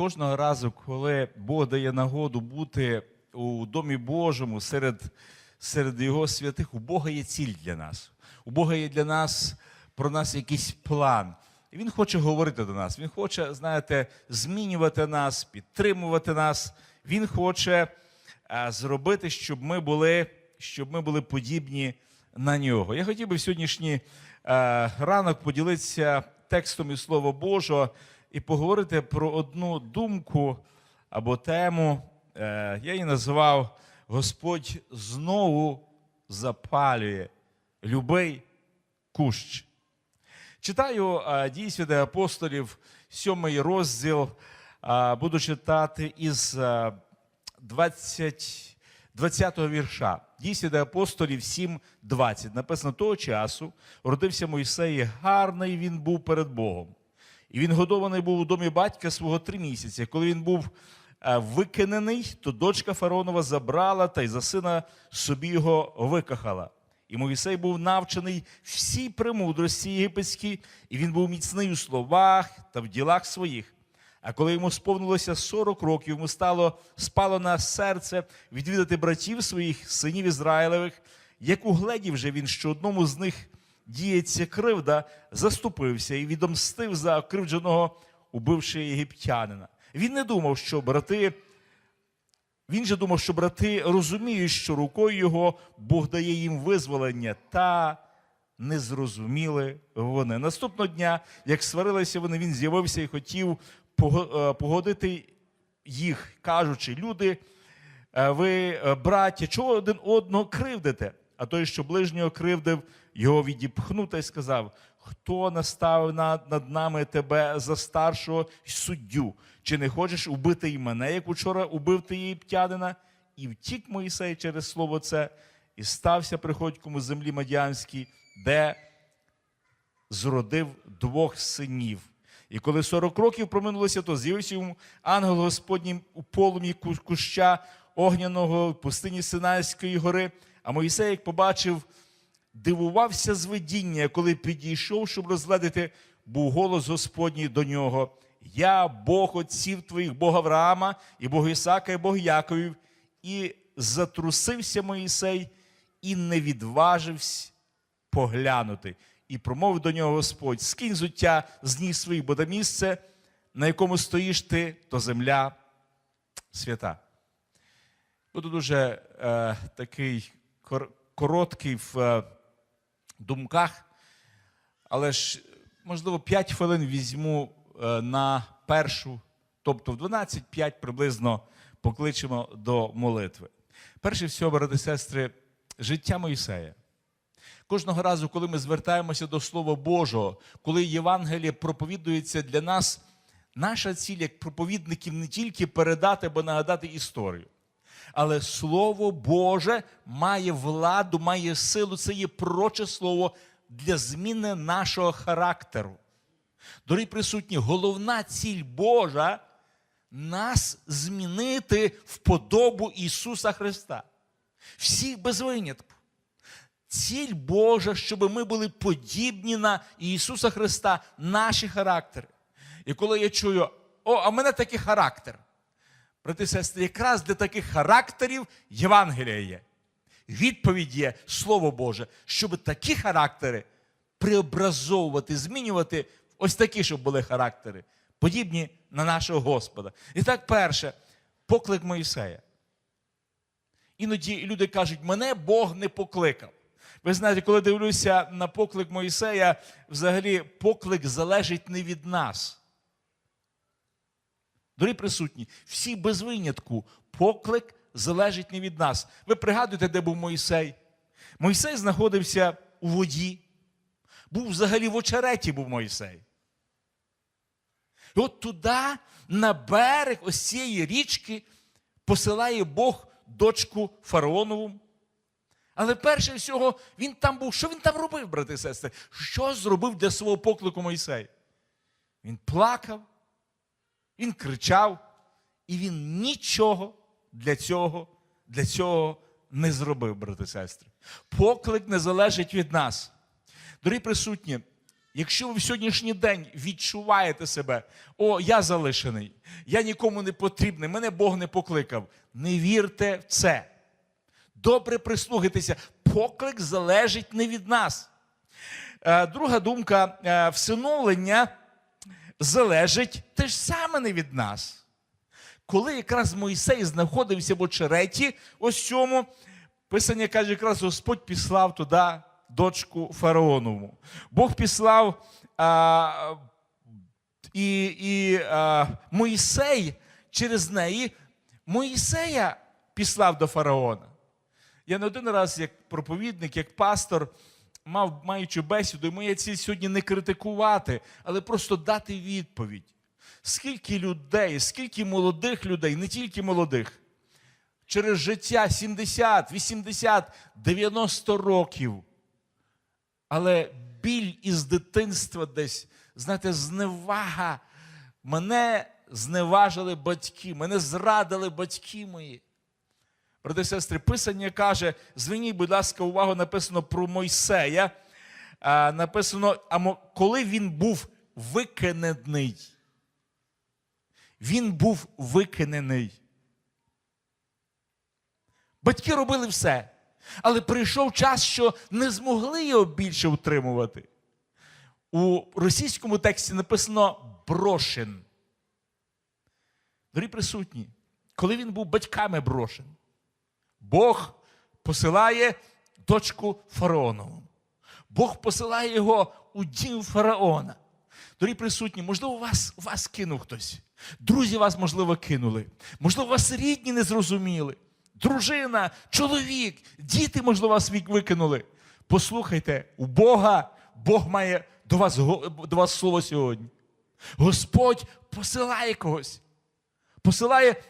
кожного разу, коли Бог дає нагоду бути у домі Божому серед, серед Його святих, у Бога є ціль для нас. У Бога є для нас про нас якийсь план. І Він хоче говорити до нас. Він хоче, знаєте, змінювати нас, підтримувати нас. Він хоче зробити, щоб ми були, щоб ми були подібні на нього. Я хотів би в сьогоднішній ранок поділитися текстом із Слова Божого і поговорити про одну думку або тему. Е, я її назвав Господь знову запалює любий кущ. Читаю е, дії святих апостолів, сьомий розділ. Е, Буду читати із е, 20, 20-го вірша. Дії святих апостолів 7.20. Написано того часу родився Мойсей, гарний він був перед Богом. І він годований був у домі батька свого три місяці. Коли він був е, викинений, то дочка фараонова забрала та й за сина собі його викахала. І Моїсей був навчений всій премудрості єгипетській, і він був міцний у словах та в ділах своїх. А коли йому сповнилося 40 років, йому стало спало на серце відвідати братів своїх, синів Ізраїлевих, як угледів же він, що одному з них діється кривда, заступився і відомстив за кривдженого, убивши єгиптянина. Він не думав, що брати він же думав, що брати розуміють, що рукою його Бог дає їм визволення, та не зрозуміли вони. Наступного дня, як сварилися вони, він з'явився і хотів е, погодити їх, кажучи, люди, е, ви, е, браття, чого один одного кривдите? А той, що ближнього кривдив, його відіпхнув та й сказав: Хто наставив над, нами тебе за старшого суддю? Чи не хочеш убити і мене, як учора убив ти єгиптянина? І втік Моїсей через слово це, і стався приходьком у землі Мадіанській, де зродив двох синів. І коли 40 років проминулося, то з'явився йому ангел Господній у полум'ї куща огняного в пустині Синайської гори. А Моїсей, як побачив, дивувався з видіння, коли підійшов, щоб розгледіти, був голос Господній до нього. Я Бог отців твоїх, Бог Авраама, і Бог Ісака, і Бог Яковів. І затрусився Моїсей і не відважився поглянути. І промовив до нього Господь: скинь зуття з ніг своїх, бо те місце, на якому стоїш ти, то земля свята. Буду дуже е, такий кор- короткий в е, думках, але ж, можливо, 5 хвилин візьму е, на першу, тобто в 12-5 приблизно покличемо до молитви. Перше всього, брати сестри, життя Моїсея. Кожного разу, коли ми звертаємося до Слова Божого, коли Євангеліє проповідується для нас, наша ціль як проповідників не тільки передати або нагадати історію, але Слово Боже має владу, має силу. Це є проче слово для зміни нашого характеру. Дорогі присутні, головна ціль Божа нас змінити в подобу Ісуса Христа. Всіх без винятку. Ціль Божа, щоб ми були подібні на Ісуса Христа, наші характери. І коли я чую, о, а в мене такий характер. Брати і сестри, якраз для таких характерів Євангелія є. Відповідь є Слово Боже, щоб такі характери преобразовувати, змінювати ось такі, щоб були характери, подібні на нашого Господа. І так, перше, поклик Моїсея. Іноді люди кажуть, мене Бог не покликав. Ви знаєте, коли дивлюся на поклик Моїсея, взагалі поклик залежить не від нас. Дорогі присутні, всі без винятку, поклик залежить не від нас. Ви пригадуєте, де був Моїсей? Мойсей знаходився у воді. Був взагалі в очереті був Мойсей. І от туди, на берег ось цієї річки, посилає Бог дочку фараонову. Але перше всього, він там був. Що він там робив, брати і сестри? Що зробив для свого поклику Мойсей? Він плакав, він кричав, і він нічого для цього, для цього не зробив, брати і сестри. Поклик не залежить від нас. Дорогі присутні, Якщо ви в сьогоднішній день відчуваєте себе, о, я залишений, я нікому не потрібний, мене Бог не покликав. Не вірте в це. Добре прислухайтеся, поклик залежить не від нас. Е, Друга думка, е, всиновлення залежить теж саме не від нас. Коли якраз Мойсей знаходився в очереті, ось цьому, Писання каже, якраз Господь післав туди дочку фараонову. Бог післав а, і, і а, Моїсей через неї, Моїсея післав до фараона. Я не один раз, як проповідник, як пастор, мав маючи бесіду, і моя ціль сьогодні не критикувати, але просто дати відповідь. Скільки людей, скільки молодих людей, не тільки молодих, через життя 70, 80, 90 років. Але біль із дитинства десь, знаєте, зневага. Мене зневажили батьки, мене зрадили батьки мої. Брати сестри, Писання каже: зверніть, будь ласка, увагу, написано про Мойсея. Написано, а коли він був викинений. Він був викинений. Батьки робили все. Але прийшов час, що не змогли його більше утримувати. У російському тексті написано брошен. Дорогі присутні, коли він був батьками брошен, Бог посилає дочку фараонову. Бог посилає його у дім фараона. Дорогі присутні, можливо, вас, вас кинув хтось. Друзі вас, можливо, кинули. Можливо, вас рідні не зрозуміли. Дружина, чоловік, діти, можливо, вас викинули. Послухайте, у Бога, Бог має до вас, до вас слово сьогодні. Господь посилає когось. Посилає,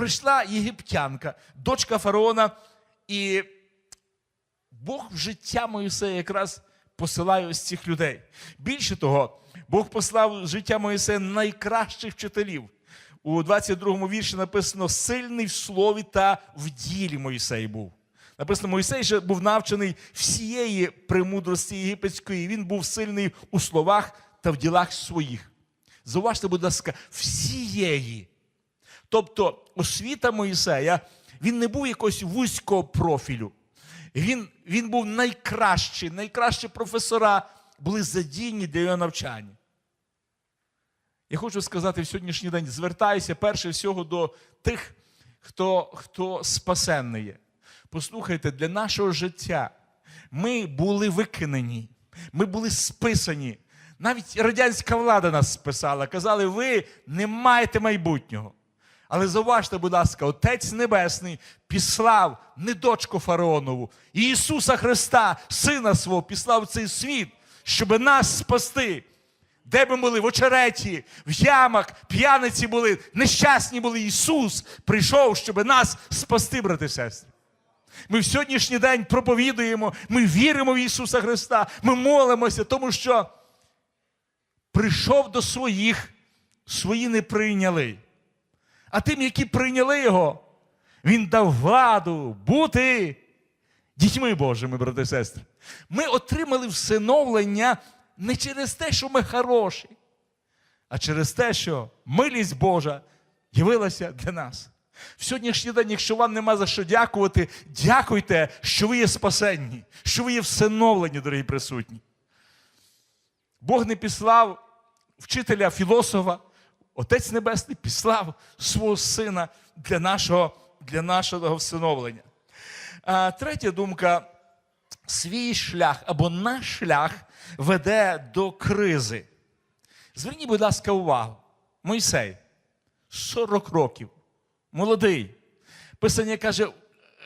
прийшла єгиптянка, дочка фараона, і Бог в життя Моїсея якраз посилає ось цих людей. Більше того, Бог послав в життя Моїсея найкращих вчителів. У 22-му вірші написано сильний в слові та в ділі Моїсей був. Написано, Моїсей ще був навчений всієї премудрості єгипетської. Він був сильний у словах та в ділах своїх. Зауважте, будь ласка, всієї. Тобто освіта Моїсея, він не був якогось вузького профілю. Він, він був найкращий, найкращі професора були задійні для його навчання. Я хочу сказати в сьогоднішній день, звертаюся перше всього до тих, хто, хто спасенний є. Послухайте, для нашого життя ми були викинені, ми були списані. Навіть радянська влада нас списала. Казали, ви не маєте майбутнього. Але зауважте, будь ласка, Отець Небесний післав не дочку Фараонову, Ісуса Христа, Сина свого, післав цей світ, щоб нас спасти. Де ми були? В очереті, в ямах, п'яниці були, нещасні були. Ісус прийшов, щоб нас спасти, брати і сестри. Ми в сьогоднішній день проповідуємо, ми віримо в Ісуса Христа, ми молимося, тому що прийшов до своїх, свої не прийняли. А тим, які прийняли його, він дав владу бути дітьми Божими, брати і сестри. Ми отримали всиновлення не через те, що ми хороші, а через те, що милість Божа явилася для нас. В сьогоднішній день, якщо вам нема за що дякувати, дякуйте, що ви є спасенні, що ви є всиновлені, дорогі присутні. Бог не післав вчителя філософа, Отець Небесний післав свого сина для нашого, для нашого всиновлення. А, третя думка: свій шлях або наш шлях веде до кризи. Зверніть, будь ласка, увагу. Мойсей, 40 років, молодий. Писання каже,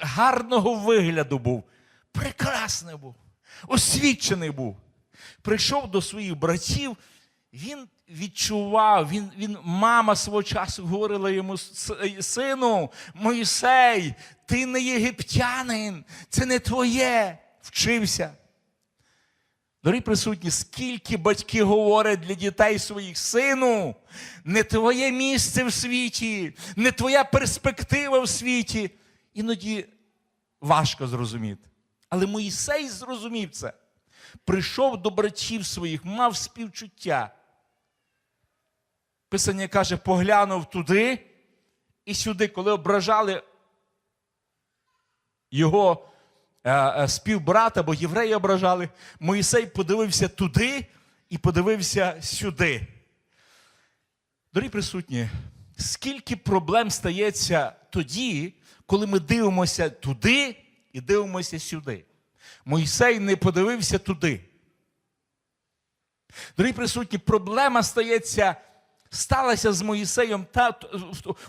гарного вигляду був, прекрасний був, освічений був. Прийшов до своїх братів, він відчував, він, він, мама свого часу говорила йому, сину, Мойсей, ти не єгиптянин, це не твоє. Вчився. Дорогі присутні, скільки батьки говорять для дітей своїх, сину, не твоє місце в світі, не твоя перспектива в світі. Іноді важко зрозуміти. Але Моїсей зрозумів це. прийшов до братів своїх, мав співчуття. Писання каже, поглянув туди і сюди, коли ображали його е, е, співбрата, бо євреї ображали, Моїсей подивився туди і подивився сюди. Дорогі присутні, скільки проблем стається тоді, коли ми дивимося туди і дивимося сюди. Мойсей не подивився туди. Дорогі присутні, проблема стається, сталася з Моїсеєм та,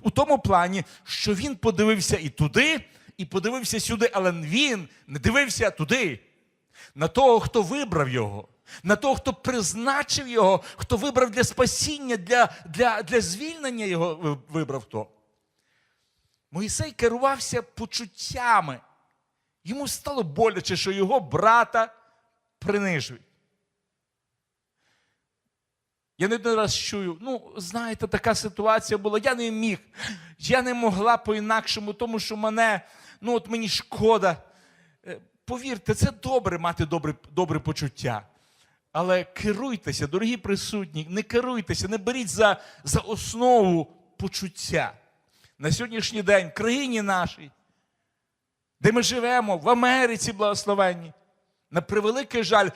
у тому плані, що він подивився і туди, і подивився сюди, але він не дивився туди, на того, хто вибрав його, на того, хто призначив його, хто вибрав для спасіння, для, для, для звільнення його вибрав хто. Моїсей керувався почуттями. Йому стало боляче, що його брата принижують. Я не один раз чую, ну, знаєте, така ситуація була, я не міг, я не могла по-інакшому, тому що мене, ну от мені шкода. Е, Повірте, це добре мати добре, добре почуття. Але керуйтеся, дорогі присутні, не керуйтеся, не беріть за, за основу почуття. На сьогоднішній день в країні нашій, де ми живемо, в Америці благословенні, на превеликий жаль,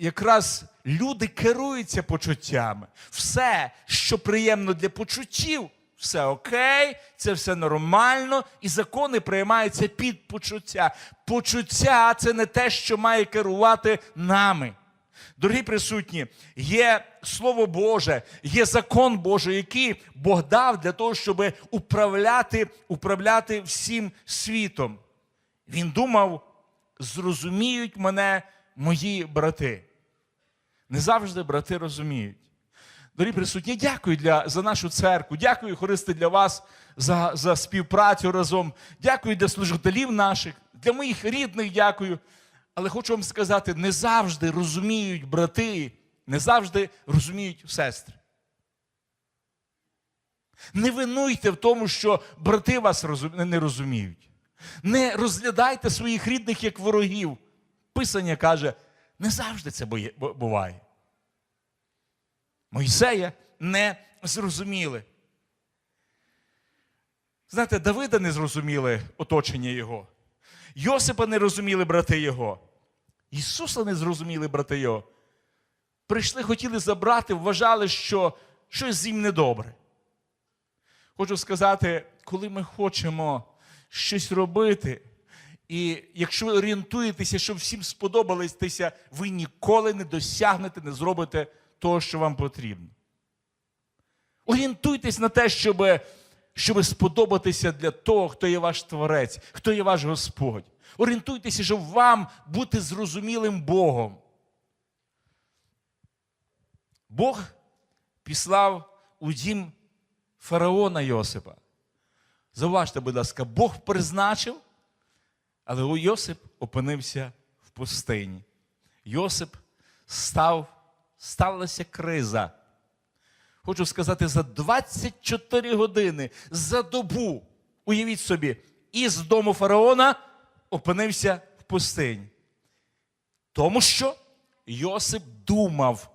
якраз люди керуються почуттями. Все, що приємно для почуттів, все окей, це все нормально, і закони приймаються під почуття. Почуття це не те, що має керувати нами. Дорогі присутні, є Слово Боже, є закон Божий, який Бог дав для того, щоб управляти, управляти всім світом. Він думав, зрозуміють мене мої брати. Не завжди брати розуміють. Дорогі присутні, дякую для, за нашу церкву. Дякую, хористи, для вас за, за співпрацю разом. Дякую для служителів наших, для моїх рідних дякую. Але хочу вам сказати, не завжди розуміють брати, не завжди розуміють сестри. Не винуйте в тому, що брати вас не розуміють. Не розглядайте своїх рідних як ворогів. Писання каже, не завжди це буває. Мойсея не зрозуміли. Знаєте, Давида не зрозуміли оточення його. Йосипа не розуміли брати його. Ісуса не зрозуміли брати його. Прийшли, хотіли забрати, вважали, що щось з ним недобре. Хочу сказати, коли ми хочемо щось робити, і якщо ви орієнтуєтеся, щоб всім сподобалися, ви ніколи не досягнете, не зробите того, що вам потрібно. Орієнтуйтесь на те, щоб, щоб сподобатися для того, хто є ваш творець, хто є ваш Господь. Орієнтуйтеся, щоб вам бути зрозумілим Богом. Бог післав у дім фараона Йосипа. Зауважте, будь ласка, Бог призначив, але Йосип опинився в пустині. Йосип став, сталася криза. Хочу сказати, за 24 години, за добу, уявіть собі, із дому фараона опинився в пустині. Тому що Йосип думав,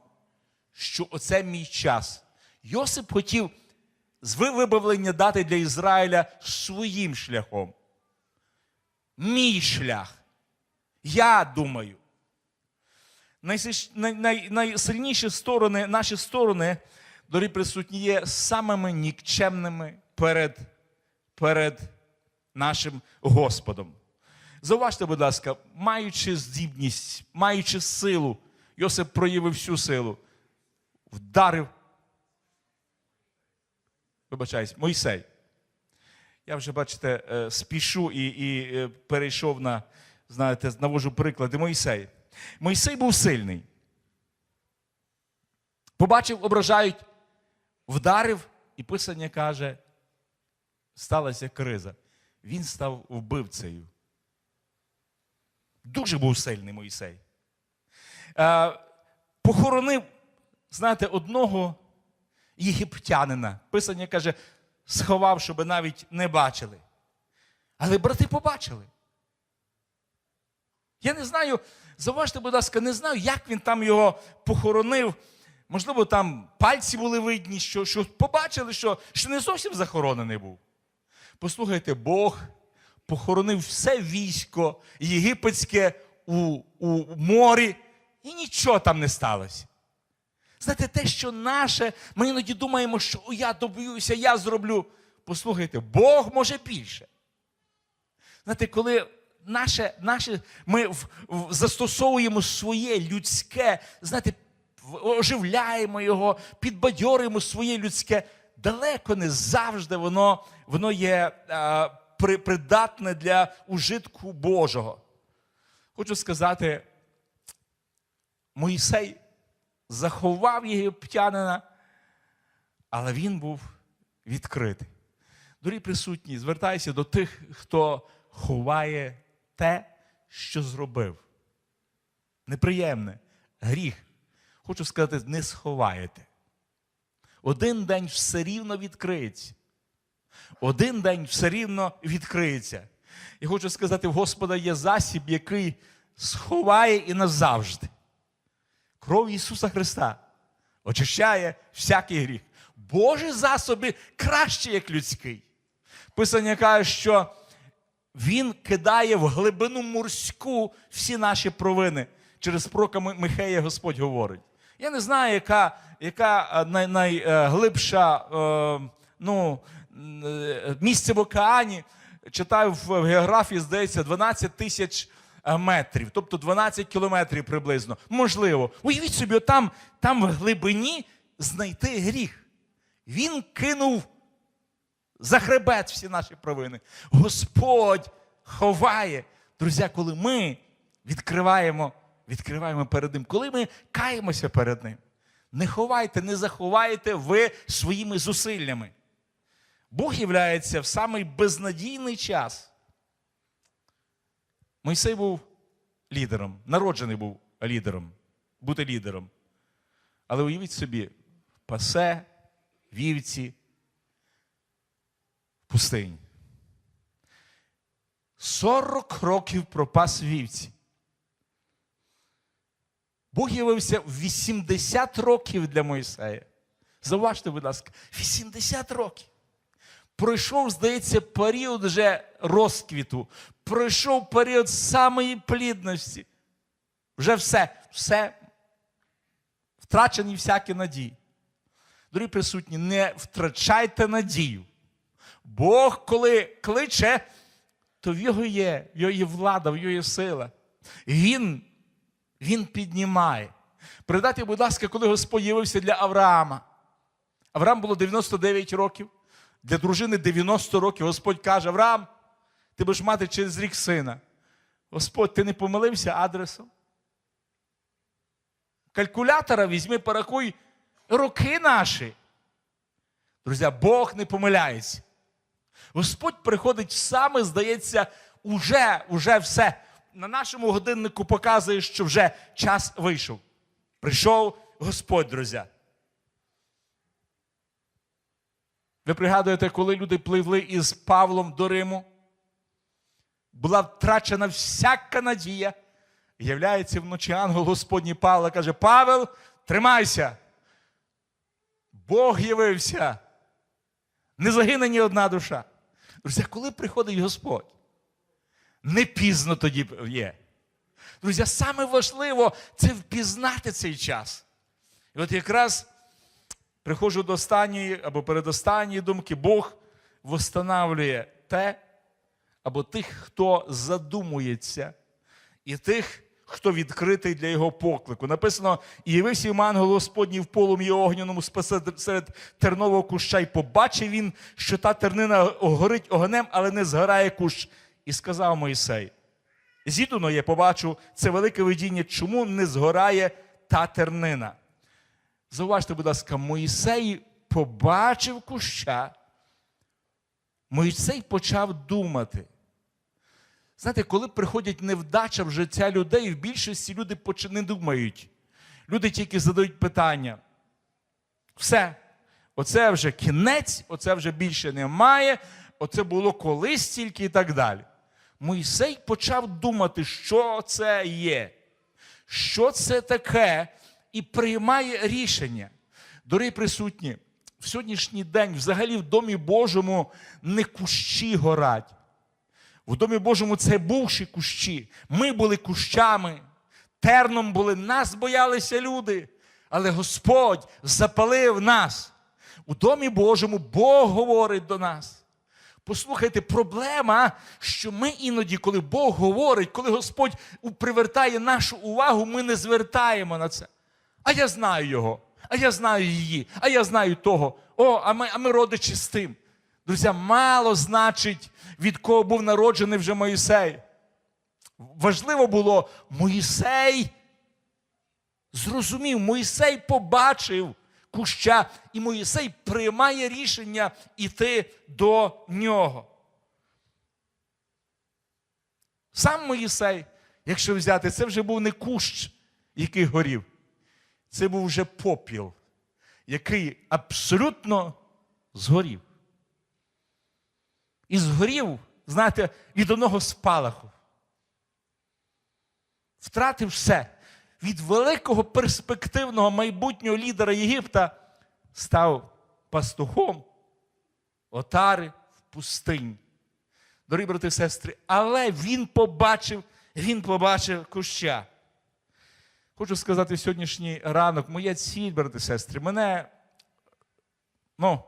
що оце мій час. Йосип хотів вибавлення дати для Ізраїля своїм шляхом. Мій шлях. Я думаю. Найсильніші сторони, наші сторони, дорогі присутні, є самими нікчемними перед, перед нашим Господом. Зауважте, будь ласка, маючи здібність, маючи силу, Йосип проявив всю силу, вдарив. Вибачаюсь, Мойсей. Я вже, бачите, е, спішу і, і е, перейшов на, знаєте, навожу приклади. Мойсей. Мойсей був сильний. Побачив, ображають, вдарив, і писання каже, сталася криза. Він став вбивцею. Дуже був сильний Мойсей. Е, похоронив, знаєте, одного єгиптянина. Писання каже, сховав, щоб навіть не бачили. Але брати побачили. Я не знаю, Зауважте, будь ласка, не знаю, як він там його похоронив. Можливо, там пальці були видні, що, що побачили, що, що не зовсім захоронений був. Послухайте, Бог похоронив все військо єгипетське у, у морі, і нічого там не сталося. Знаєте, те, що наше, ми іноді думаємо, що «О, я доб'юся, я зроблю. Послухайте, Бог може більше. Знаєте, коли наше, наше, ми в, в, застосовуємо своє людське, знаєте, оживляємо його, підбадьорюємо своє людське, далеко не завжди воно, воно є а, при, придатне для ужитку Божого. Хочу сказати, Моїсей заховав єгиптянина, але він був відкритий. Дорогі присутні, звертаюся до тих, хто ховає те, що зробив. Неприємне, гріх. Хочу сказати, не сховаєте. Один день все рівно відкриється. Один день все рівно відкриється. І хочу сказати, в Господа є засіб, який сховає і назавжди. Кров Ісуса Христа очищає всякий гріх. Божі засоби краще, як людський. Писання каже, що Він кидає в глибину морську всі наші провини. Через пророка Ми- Михея Господь говорить. Я не знаю, яка, яка е, най, найглибша е, ну, е, місце в океані. Читаю в географії, здається, 12 тисяч метрів, тобто 12 кілометрів приблизно. Можливо. Уявіть собі, там, там в глибині знайти гріх. Він кинув за хребет всі наші провини. Господь ховає. Друзі, коли ми відкриваємо, відкриваємо перед Ним, коли ми каємося перед Ним, не ховайте, не заховайте ви своїми зусиллями. Бог являється в самий безнадійний час. Мойсей був лідером, народжений був лідером, бути лідером. Але уявіть собі, пасе, вівці, в пустині. 40 років пропас вівці. Бог явився в 80 років для Мойсея. Зауважте, будь ласка, 80 років. Пройшов, здається, період вже розквіту, пройшов період самої плідності. Вже все, все втрачені всякі надії. Дорогі присутні, не втрачайте надію. Бог, коли кличе, то в його є, в його є влада, в його є сила. Він, він піднімає. Пригадайте, будь ласка, коли Господь явився для Авраама. Авраам було 99 років, для дружини 90 років. Господь каже: Авраам, ти будеш мати через рік сина. Господь, ти не помилився адресом? Калькулятора візьми, порахуй роки наші. Друзі, Бог не помиляється. Господь приходить саме, здається, уже, уже все. На нашому годиннику показує, що вже час вийшов. Прийшов Господь, друзі. Ви пригадуєте, коли люди пливли із Павлом до Риму? Була втрачена всяка надія. Являється вночі ангел Господній Павла, каже: Павел, тримайся. Бог явився. Не загине ні одна душа. Друзі, коли приходить Господь? Не пізно тоді є. Друзі, саме важливо це впізнати цей час. І от якраз приходжу до останньої або передостанньої думки, Бог восстанавлює те, або тих, хто задумується, і тих, хто відкритий для його поклику. Написано: і явився йому ангел Господній в полум'ї огняному серед тернового куща, і побачив він, що та тернина горить огнем, але не згорає кущ. І сказав Моїсей: Зідуно я побачу це велике видіння, чому не згорає та тернина. Зауважте, будь ласка, Моїсей побачив куща. Моїсей почав думати. Знаєте, коли приходять невдача в життя людей, в більшості люди не думають. Люди тільки задають питання. Все. Оце вже кінець, оце вже більше немає, оце було колись тільки і так далі. Мойсей почав думати, що це є. що це таке, і приймає рішення. Дорогі присутні, в сьогоднішній день взагалі в Домі Божому не кущі горять. В Домі Божому це бувші кущі. Ми були кущами, терном були, нас боялися люди. Але Господь запалив нас. У Домі Божому Бог говорить до нас. Послухайте, проблема, що ми іноді, коли Бог говорить, коли Господь привертає нашу увагу, ми не звертаємо на це. А я знаю його, а я знаю її, а я знаю того. О, а ми, а ми родичі з тим. Друзі, мало значить, від кого був народжений вже Моїсей. Важливо було, Моїсей зрозумів, Моїсей побачив куща, і Моїсей приймає рішення йти до нього. Сам Моїсей, якщо взяти, це вже був не кущ, який горів. Це був вже попіл, який абсолютно згорів. І згорів, знаєте, від одного спалаху. Втратив все. Від великого перспективного майбутнього лідера Єгипта став пастухом отари в пустині. Дорогі брати і сестри, але він побачив, він побачив куща. Хочу сказати сьогоднішній ранок, моя ціль, брати і сестри, мене ну,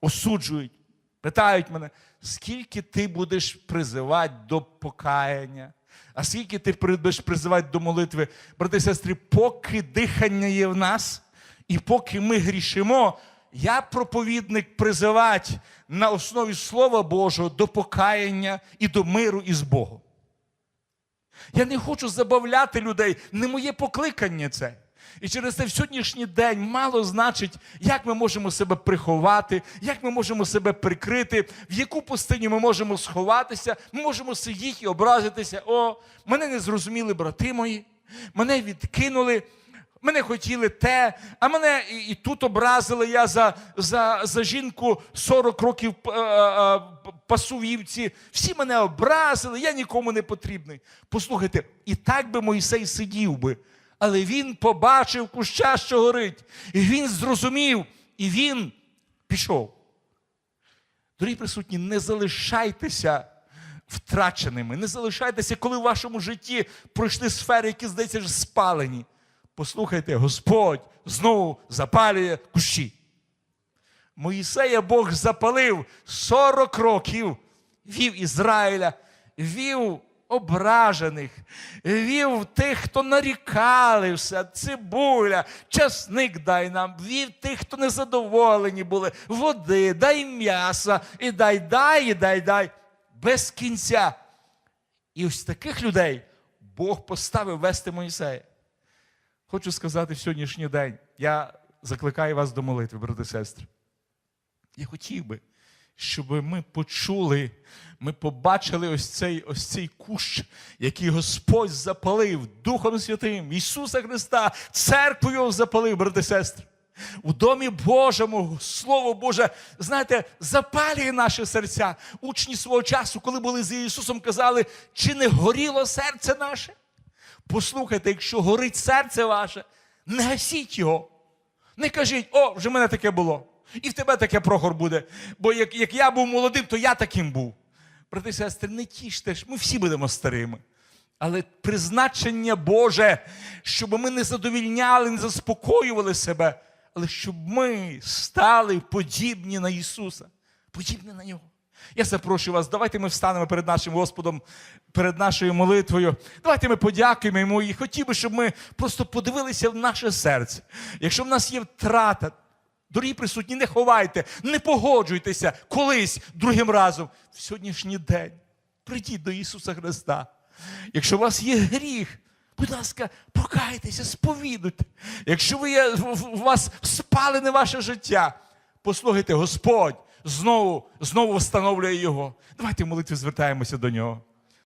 осуджують, питають мене, скільки ти будеш призивати до покаяння, а скільки ти будеш призивати до молитви, брати і сестри, поки дихання є в нас, і поки ми грішимо, я проповідник призивати на основі Слова Божого до покаяння і до миру із Богом. Я не хочу забавляти людей, не моє покликання це. І через це в сьогоднішній день мало значить, як ми можемо себе приховати, як ми можемо себе прикрити, в яку пустиню ми можемо сховатися, ми можемо сидіти і образитися. О, мене не зрозуміли брати мої, мене відкинули, мене хотіли те, а мене і, і тут образили я за, за, за жінку 40 років е, е, пасу вівці. Всі мене образили, я нікому не потрібний. Послухайте, і так би Мойсей сидів би. Але він побачив куща, що горить, і він зрозумів, і він пішов. Дорогі присутні, не залишайтеся втраченими, не залишайтеся, коли в вашому житті пройшли сфери, які, здається, спалені. Послухайте, Господь знову запалює кущі. Моїсея Бог запалив 40 років, вів Ізраїля, вів ображених, вів тих, хто нарікали все, цибуля, часник дай нам, вів тих, хто незадоволені були, води, дай м'яса, і дай, дай, і дай, дай, без кінця. І ось таких людей Бог поставив вести Моїсея. Хочу сказати в сьогоднішній день, я закликаю вас до молитви, брати і сестри. Я хотів би, щоб ми почули, ми побачили ось цей ось цей кущ, який Господь запалив Духом Святим, Ісуса Христа, церкву його запалив, брати і сестри. У домі Божому, Слово Боже, знаєте, запалює наші серця. Учні свого часу, коли були з Ісусом, казали, чи не горіло серце наше? Послухайте, якщо горить серце ваше, не гасіть його. Не кажіть, о, вже в мене таке було. І в тебе таке прохор буде. Бо як, як я був молодим, то я таким був. Брати і сестри, не тіште ж, ми всі будемо старими. Але призначення Боже, щоб ми не задовільняли, не заспокоювали себе, але щоб ми стали подібні на Ісуса, подібні на Нього. Я запрошую вас, давайте ми встанемо перед нашим Господом, перед нашою молитвою. Давайте ми подякуємо йому і хотів би, щоб ми просто подивилися в наше серце. Якщо в нас є втрата, дорогі присутні, не ховайте, не погоджуйтеся колись другим разом в сьогоднішній день. Прийдіть до Ісуса Христа. Якщо у вас є гріх, будь ласка, покайтеся, сповідуйте. Якщо ви є, у вас спалене ваше життя, послухайте, Господь знову, знову встановлює його. Давайте в молитві звертаємося до нього.